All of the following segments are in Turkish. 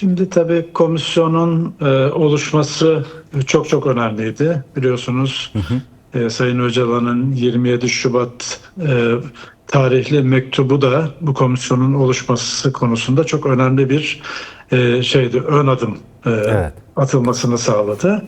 Şimdi tabii komisyonun e, oluşması çok çok önemliydi. Biliyorsunuz e, Sayın Öcalan'ın 27 Şubat e, tarihli mektubu da bu komisyonun oluşması konusunda çok önemli bir e, şeydi, ön adım e, Evet. atılmasını sağladı.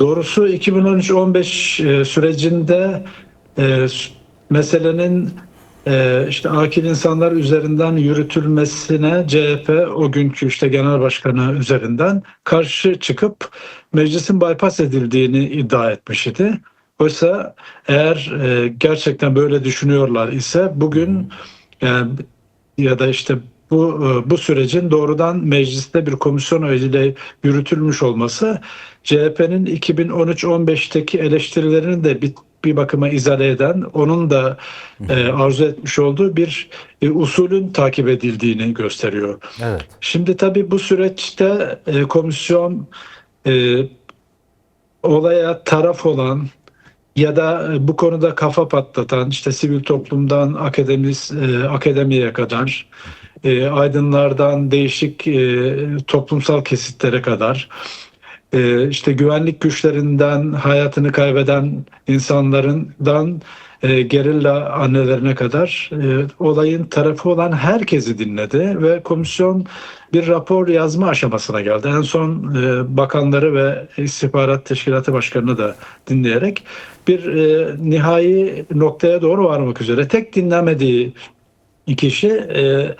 Doğrusu 2013-15 e, sürecinde e, meselenin e, işte akil insanlar üzerinden yürütülmesine CHP o günkü işte genel başkanı üzerinden karşı çıkıp meclisin bypass edildiğini iddia etmiş idi. Oysa eğer e, gerçekten böyle düşünüyorlar ise bugün yani ya da işte bu e, bu sürecin doğrudan mecliste bir komisyon eliyle yürütülmüş olması CHP'nin 2013-15'teki eleştirilerini de bir, bir bakıma izale eden, onun da e, arzu etmiş olduğu bir e, usulün takip edildiğini gösteriyor. Evet. Şimdi tabii bu süreçte e, komisyon e, olaya taraf olan ya da e, bu konuda kafa patlatan işte sivil toplumdan akademis, e, akademiye kadar e, aydınlardan değişik e, toplumsal kesitlere kadar e, işte güvenlik güçlerinden hayatını kaybeden insanlarından e, gerilla annelerine kadar e, olayın tarafı olan herkesi dinledi ve komisyon bir rapor yazma aşamasına geldi. En son e, bakanları ve istihbarat teşkilatı başkanını da dinleyerek bir e, nihai noktaya doğru varmak üzere tek dinlemediği kişi e,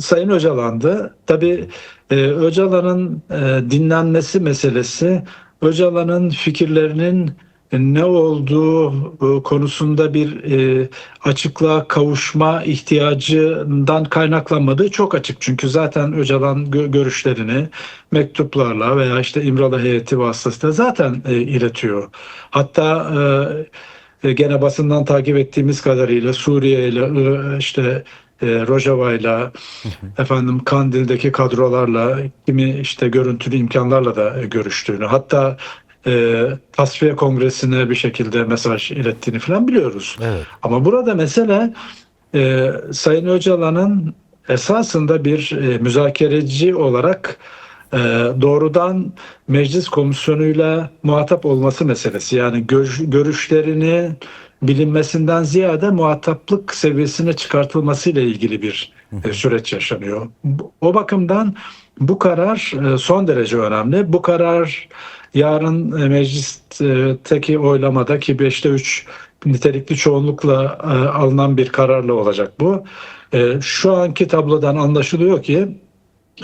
Sayın Öcalan'dı. Tabii e, Öcalan'ın e, dinlenmesi meselesi, Öcalan'ın fikirlerinin ne olduğu e, konusunda bir e, açıklığa kavuşma ihtiyacından kaynaklanmadığı çok açık. Çünkü zaten Öcalan gö- görüşlerini mektuplarla veya işte İmralı heyeti vasıtasıyla zaten iletiyor. Hatta gene basından takip ettiğimiz kadarıyla Suriye ile işte e, Rojava'yla efendim Kandil'deki kadrolarla kimi işte görüntülü imkanlarla da e, görüştüğünü hatta e, Tasfiye Kongresi'ne bir şekilde mesaj ilettiğini falan biliyoruz. Evet. Ama burada mesele e, Sayın Öcalan'ın esasında bir e, müzakereci olarak e, doğrudan meclis komisyonuyla muhatap olması meselesi. Yani görüş, görüşlerini bilinmesinden ziyade muhataplık seviyesine çıkartılmasıyla ilgili bir e, süreç yaşanıyor. O bakımdan bu karar e, son derece önemli. Bu karar yarın e, meclisteki oylamada ki 5'te 3 nitelikli çoğunlukla alınan bir kararla olacak bu. Şu anki tablodan anlaşılıyor ki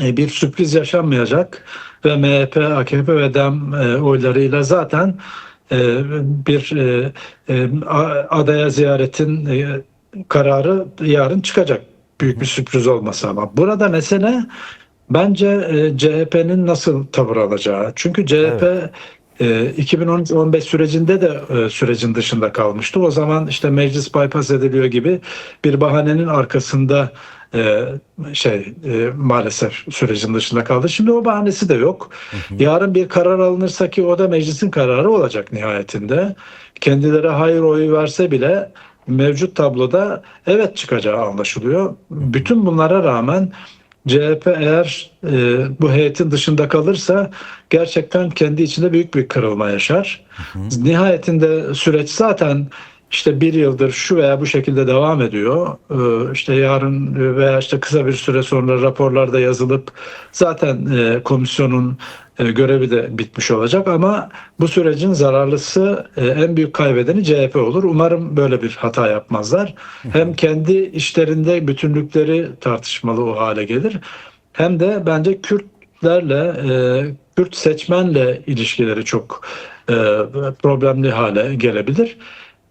bir sürpriz yaşanmayacak ve MHP, AKP ve DEM oylarıyla zaten bir e, e, adaya ziyaretin e, kararı yarın çıkacak. Büyük bir sürpriz olmasa ama. Burada mesele bence e, CHP'nin nasıl tavır alacağı. Çünkü CHP e, 2013-15 sürecinde de e, sürecin dışında kalmıştı. O zaman işte meclis bypass ediliyor gibi bir bahanenin arkasında e, şey e, maalesef sürecin dışında kaldı. Şimdi o bahanesi de yok. Yarın bir karar alınırsa ki o da meclisin kararı olacak nihayetinde. Kendileri hayır oyu verse bile mevcut tabloda evet çıkacağı anlaşılıyor. Bütün bunlara rağmen CHP eğer e, bu heyetin dışında kalırsa gerçekten kendi içinde büyük bir kırılma yaşar. Nihayetinde süreç zaten işte bir yıldır şu veya bu şekilde devam ediyor. Ee, işte yarın veya işte kısa bir süre sonra raporlarda yazılıp zaten e, komisyonun e, görevi de bitmiş olacak ama bu sürecin zararlısı e, en büyük kaybedeni CHP olur. Umarım böyle bir hata yapmazlar. Hem kendi işlerinde bütünlükleri tartışmalı o hale gelir. Hem de bence Kürtlerle Kürt seçmenle ilişkileri çok problemli hale gelebilir.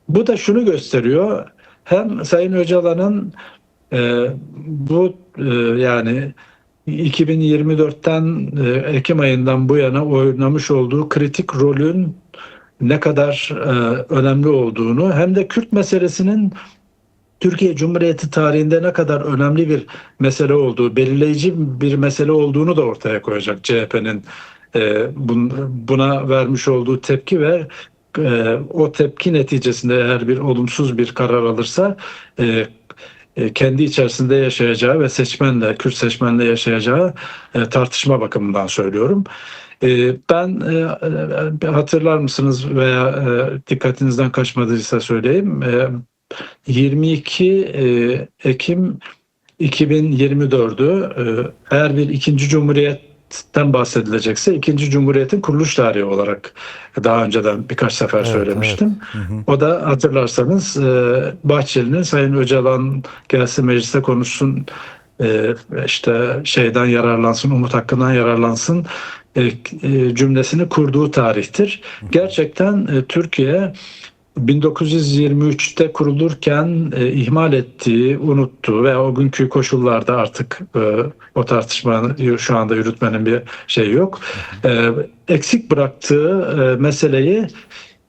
Bu da şunu gösteriyor. Hem Sayın Öcalan'ın e, bu e, yani 2024'ten e, Ekim ayından bu yana oynamış olduğu kritik rolün ne kadar e, önemli olduğunu hem de Kürt meselesinin Türkiye Cumhuriyeti tarihinde ne kadar önemli bir mesele olduğu, belirleyici bir mesele olduğunu da ortaya koyacak CHP'nin e, bun- buna vermiş olduğu tepki ve e, o tepki neticesinde eğer bir olumsuz bir karar alırsa e, e, kendi içerisinde yaşayacağı ve seçmenle, Kürt seçmenle yaşayacağı e, tartışma bakımından söylüyorum. E, ben hatırlar mısınız veya dikkatinizden kaçmadıysa söyleyeyim. E, 22 e, Ekim 2024'ü e, eğer bir ikinci cumhuriyetten bahsedilecekse ikinci cumhuriyetin kuruluş tarihi olarak daha önceden birkaç sefer Evet, söylemiştim. Hı hı. O da hatırlarsanız e, Bahçeli'nin Sayın Öcalan gelsin mecliste konuşsun e, işte şeyden yararlansın, umut hakkından yararlansın e, cümlesini kurduğu tarihtir. Gerçekten Türkiye 1923'te kurulurken e, ihmal ettiği, unuttuğu ve o günkü koşullarda artık e, o tartışmanın şu anda yürütmenin bir şey yok. E, eksik bıraktığı e, meseleyi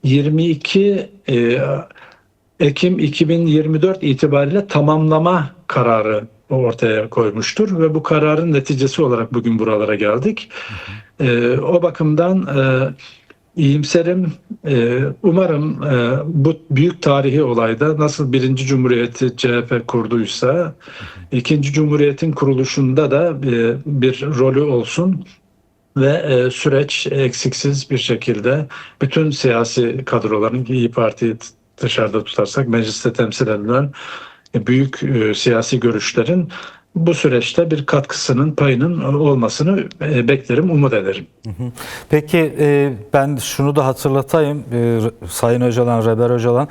22 e, Ekim 2024 itibariyle tamamlama kararı ortaya koymuştur ve bu kararın neticesi olarak bugün buralara geldik. E, o bakımdan e, iyimserim. E, umarım e, bu büyük tarihi olayda nasıl birinci cumhuriyeti CHP kurduysa ikinci cumhuriyetin kuruluşunda da e, bir rolü olsun ve süreç eksiksiz bir şekilde bütün siyasi kadroların İyi Parti'yi dışarıda tutarsak mecliste temsil edilen büyük siyasi görüşlerin bu süreçte bir katkısının payının olmasını e, beklerim, umut ederim. Peki e, ben şunu da hatırlatayım. E, Sayın Öcalan, Reber Öcalan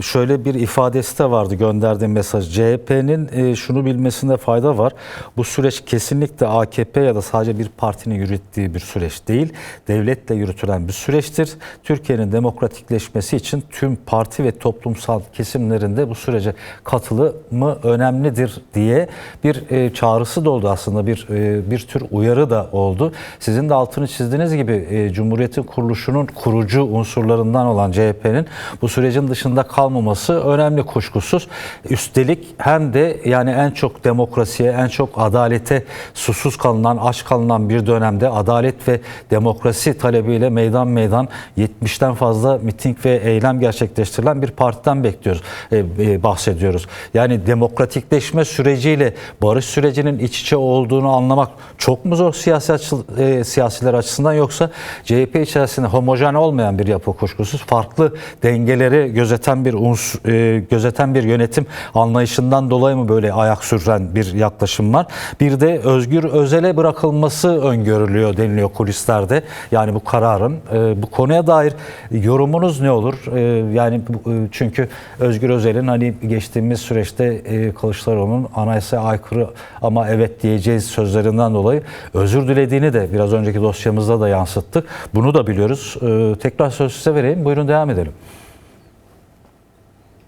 şöyle bir ifadesi de vardı gönderdiğim mesaj. CHP'nin şunu bilmesinde fayda var. Bu süreç kesinlikle AKP ya da sadece bir partinin yürüttüğü bir süreç değil. Devletle yürütülen bir süreçtir. Türkiye'nin demokratikleşmesi için tüm parti ve toplumsal kesimlerinde bu sürece katılımı önemlidir diye bir e, çağrısı da oldu aslında bir e, bir tür uyarı da oldu. Sizin de altını çizdiğiniz gibi e, Cumhuriyet'in kuruluşunun kurucu unsurlarından olan CHP'nin bu sürecin dışında kalmaması önemli kuşkusuz. Üstelik hem de yani en çok demokrasiye, en çok adalete susuz kalınan, aç kalınan bir dönemde adalet ve demokrasi talebiyle meydan meydan 70'ten fazla miting ve eylem gerçekleştirilen bir partiden bekliyoruz, e, e, bahsediyoruz. Yani demokratikleşme süreciyle barış sürecinin iç içe olduğunu anlamak çok mu zor siyasi açı, e, siyasiler açısından yoksa CHP içerisinde homojen olmayan bir yapı kuşkusuz farklı dengeleri gözeten bir uns, e, gözeten bir yönetim anlayışından dolayı mı böyle ayak süren bir yaklaşım var? Bir de Özgür Özel'e bırakılması öngörülüyor deniliyor kulislerde. Yani bu kararın e, bu konuya dair yorumunuz ne olur? E, yani e, çünkü Özgür Özel'in hani geçtiğimiz süreçte e, Kılıçdaroğlu'nun anayasaya aykırı ama evet diyeceğiz sözlerinden dolayı özür dilediğini de biraz önceki dosyamızda da yansıttık. Bunu da biliyoruz. E, tekrar söz size vereyim. Buyurun devam edelim.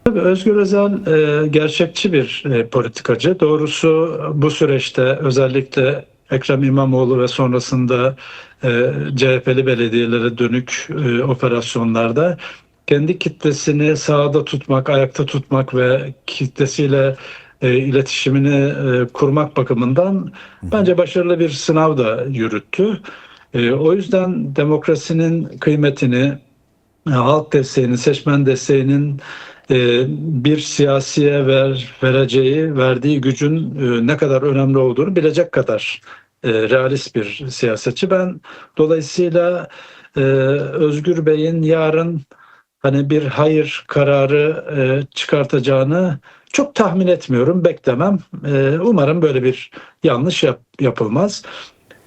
Tabii Özgür Özel e, gerçekçi bir e, politikacı. Doğrusu bu süreçte özellikle Ekrem İmamoğlu ve sonrasında e, CHP'li belediyelere dönük operasyonlarda kendi kitlesini sahada tutmak, ayakta tutmak ve kitlesiyle e, iletişimini e, kurmak bakımından bence başarılı bir sınav da yürüttü. E, o yüzden demokrasinin kıymetini, e, halk desteğinin, seçmen desteğinin e, bir siyasiye ver, vereceği, verdiği gücün e, ne kadar önemli olduğunu bilecek kadar e, realist bir siyasetçi. Ben dolayısıyla e, Özgür Bey'in yarın hani bir hayır kararı e, çıkartacağını çok tahmin etmiyorum, beklemem. E, umarım böyle bir yanlış yap- yapılmaz.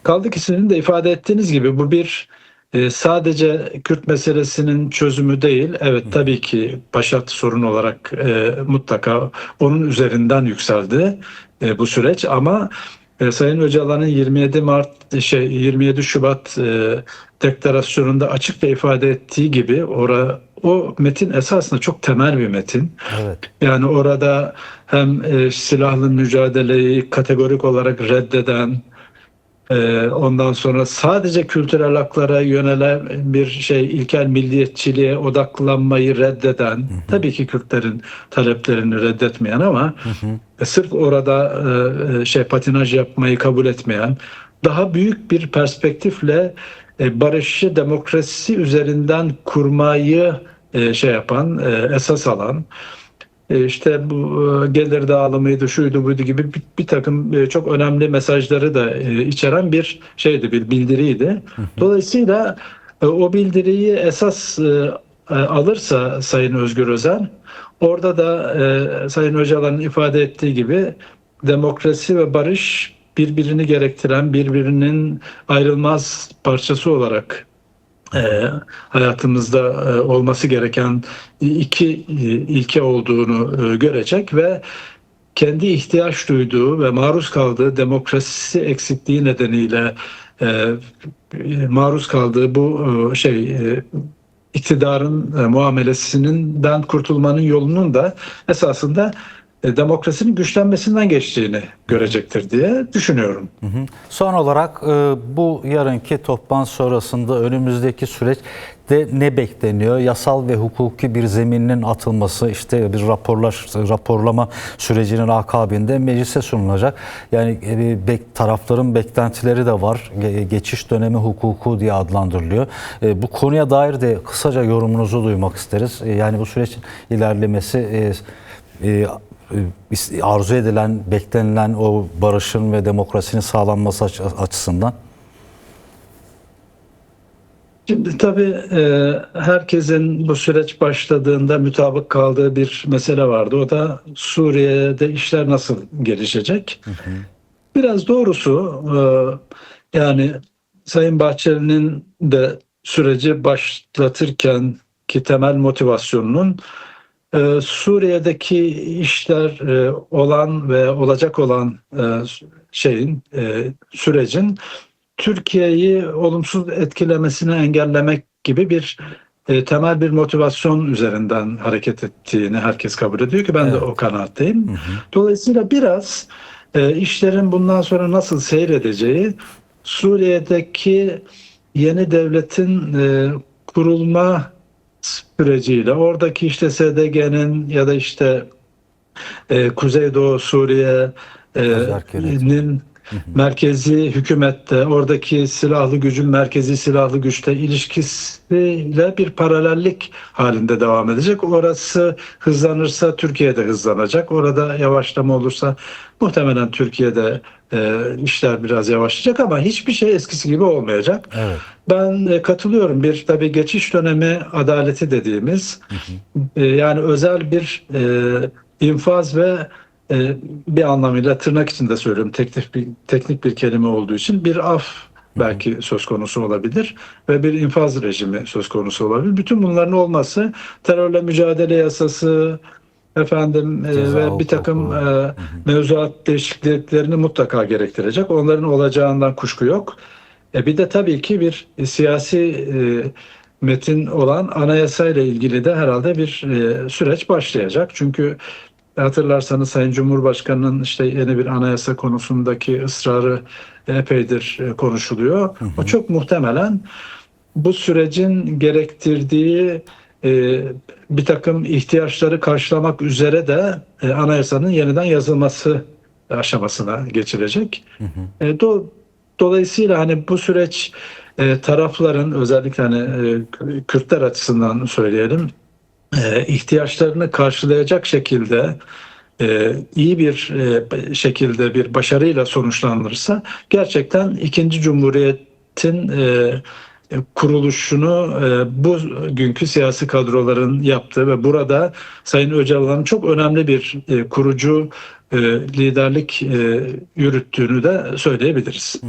Kaldı ki sizin de ifade ettiğiniz gibi bu bir e, sadece Kürt meselesinin çözümü değil. Evet tabii ki başat sorun olarak e, mutlaka onun üzerinden yükseldi e, bu süreç ama e, Sayın Öcalan'ın 27 Mart şey 27 Şubat e, deklarasyonunda açıkça ifade ettiği gibi ora o metin esasında çok temel bir metin. Evet. Yani orada hem e, silahlı mücadeleyi kategorik olarak reddeden, e, ondan sonra sadece kültürel haklara yönelen bir şey ilkel milliyetçiliğe odaklanmayı reddeden, tabii ki Kürtlerin taleplerini reddetmeyen ama e, sırf orada e, e, şey patinaj yapmayı kabul etmeyen, daha büyük bir perspektifle barışı demokrasi üzerinden kurmayı şey yapan, esas alan işte bu e, gelir dağılımıydı, şuydu buydu gibi bir, bir takım e, çok önemli mesajları da e, içeren bir şeydi, bir bildiriydi. Dolayısıyla e, o bildiriyi esas e, e, alırsa Sayın Özgür Özel, orada da e, Sayın Öcalan'ın ifade ettiği gibi demokrasi ve barış birbirini gerektiren, birbirinin ayrılmaz parçası olarak e, hayatımızda e, olması gereken iki e, ilke olduğunu e, görecek ve kendi ihtiyaç duyduğu ve maruz kaldığı demokrasi eksikliği nedeniyle e, maruz kaldığı bu e, şey e, iktidarın e, muamelesinden kurtulmanın yolunun da esasında demokrasinin güçlenmesinden geçtiğini görecektir diye düşünüyorum. Son olarak e, bu yarınki toplantı sonrasında önümüzdeki süreçte ne bekleniyor? Yasal ve hukuki bir zeminin atılması, işte bir raporlar, raporlama sürecinin akabinde meclise sunulacak. Yani e, tarafların beklentileri de var. Ge- Geçiş dönemi hukuku diye adlandırılıyor. E, Bu konuya dair de kısaca yorumunuzu duymak isteriz. E, Yani bu sürecin ilerlemesi e, e, e, arzu edilen, beklenilen o barışın ve demokrasinin sağlanması aç- açısından? Şimdi tabii e, herkesin bu süreç başladığında mutabık kaldığı bir mesele vardı. O da Suriye'de işler nasıl gelişecek? Biraz doğrusu e, yani Sayın Bahçeli'nin de süreci başlatırken ki temel motivasyonunun e, Suriye'deki işler e, olan ve olacak olan e, şeyin e, sürecin Türkiye'yi olumsuz etkilemesini engellemek gibi bir e, temel bir motivasyon üzerinden hareket ettiğini herkes kabul ediyor ki ben de Evet. o kanaatteyim. Dolayısıyla biraz e, işlerin bundan sonra nasıl seyredeceği Suriye'deki yeni devletin e, kurulma süreciyle oradaki işte SDG'nin ya da işte e, Kuzeydoğu Suriye'nin merkezi hükümette oradaki silahlı gücün merkezi silahlı güçte ilişkisiyle bir paralellik halinde devam edecek. Orası hızlanırsa Türkiye'de hızlanacak. Orada yavaşlama olursa muhtemelen Türkiye'de e, işler biraz yavaşlayacak ama hiçbir şey eskisi gibi olmayacak. Evet. Ben e, katılıyorum. Bir tabii geçiş dönemi adaleti dediğimiz e, yani özel bir e, infaz ve e, bir anlamıyla tırnak içinde söylüyorum teknik bir, teknik bir kelime olduğu için bir af belki söz konusu olabilir ve bir infaz rejimi söz konusu olabilir. Bütün bunların olması terörle mücadele yasası efendim e, ve bir takım e, mevzuat değişikliklerini mutlaka gerektirecek. Onların olacağından kuşku yok. E bir de tabii ki bir siyasi e, metin olan anayasa ile ilgili de herhalde bir e, süreç başlayacak. Çünkü hatırlarsanız Sayın Cumhurbaşkanı'nın işte yeni bir anayasa konusundaki ısrarı epeydir e, konuşuluyor. O çok muhtemelen bu sürecin gerektirdiği bir takım ihtiyaçları karşılamak üzere de e, anayasanın yeniden yazılması aşamasına geçilecek. E, do- dolayısıyla hani bu süreç e, tarafların özellikle hani Kürtler açısından söyleyelim ihtiyaçlarını karşılayacak şekilde iyi bir şekilde bir başarıyla sonuçlanırsa gerçekten ikinci cumhuriyetin kuruluşunu e, bu günkü siyasi kadroların yaptığı ve burada Sayın Öcalan'ın çok önemli bir e, kurucu e, liderlik e, yürüttüğünü de söyleyebiliriz.